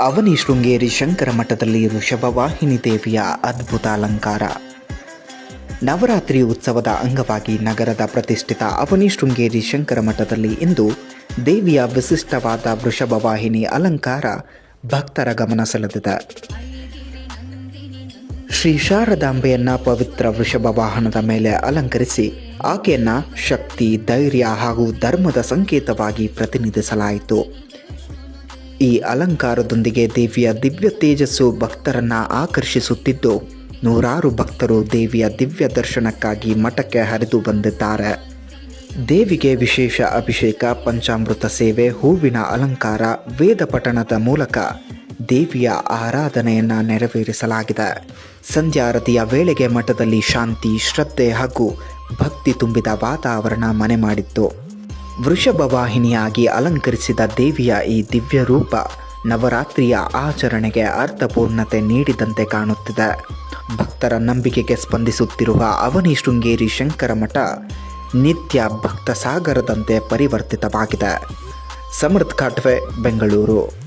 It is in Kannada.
ಅವನಿ ಶೃಂಗೇರಿ ಶಂಕರ ಮಠದಲ್ಲಿ ವೃಷಭವಾಹಿನಿ ದೇವಿಯ ಅದ್ಭುತ ಅಲಂಕಾರ ನವರಾತ್ರಿ ಉತ್ಸವದ ಅಂಗವಾಗಿ ನಗರದ ಪ್ರತಿಷ್ಠಿತ ಅವನಿ ಶೃಂಗೇರಿ ಶಂಕರ ಮಠದಲ್ಲಿ ಇಂದು ದೇವಿಯ ವಿಶಿಷ್ಟವಾದ ವೃಷಭವಾಹಿನಿ ಅಲಂಕಾರ ಭಕ್ತರ ಗಮನ ಸೆಳೆದಿದೆ. ಶ್ರೀ ಶಾರದಾಂಬೆಯನ್ನ ಪವಿತ್ರ ವೃಷಭ ವಾಹನದ ಮೇಲೆ ಅಲಂಕರಿಸಿ ಆಕೆಯನ್ನ ಶಕ್ತಿ, ಧೈರ್ಯ ಹಾಗೂ ಧರ್ಮದ ಸಂಕೇತವಾಗಿ ಪ್ರತಿನಿಧಿಸಲಾಯಿತು. ಈ ಅಲಂಕಾರದೊಂದಿಗೆ ದೇವಿಯ ದಿವ್ಯ ತೇಜಸ್ಸು ಭಕ್ತರನ್ನ ಆಕರ್ಷಿಸುತ್ತಿದ್ದು, ನೂರಾರು ಭಕ್ತರು ದೇವಿಯ ದಿವ್ಯ ದರ್ಶನಕ್ಕಾಗಿ ಮಠಕ್ಕೆ ಹರಿದು ಬಂದಿದ್ದಾರೆ. ದೇವಿಗೆ ವಿಶೇಷ ಅಭಿಷೇಕ, ಪಂಚಾಮೃತ ಸೇವೆ, ಹೂವಿನ ಅಲಂಕಾರ, ವೇದ ಪಠಣದ ಮೂಲಕ ದೇವಿಯ ಆರಾಧನೆಯನ್ನು ನೆರವೇರಿಸಲಾಗಿದೆ. ಸಂಧ್ಯಾರತಿಯ ವೇಳೆಗೆ ಮಠದಲ್ಲಿ ಶಾಂತಿ, ಶ್ರದ್ಧೆ ಹಾಗೂ ಭಕ್ತಿ ತುಂಬಿದ ವಾತಾವರಣ ಮನೆ ಮಾಡಿತ್ತು. ವೃಷಭ ವಾಹಿನಿಯಾಗಿ ಅಲಂಕರಿಸಿದ ದೇವಿಯ ಈ ದಿವ್ಯ ರೂಪ ನವರಾತ್ರಿಯ ಆಚರಣೆಗೆ ಅರ್ಥಪೂರ್ಣತೆ ನೀಡಿದಂತೆ ಕಾಣುತ್ತಿದೆ. ಭಕ್ತರ ನಂಬಿಕೆಗೆ ಸ್ಪಂದಿಸುತ್ತಿರುವ ಅವನಿ ಶೃಂಗೇರಿ ಶಂಕರ ಮಠ ನಿತ್ಯ ಭಕ್ತ ಸಾಗರದಂತೆ ಪರಿವರ್ತಿತವಾಗಿದೆ. ಸಮೃದ್ಧ ಕಾಟ್ವೆ, ಬೆಂಗಳೂರು.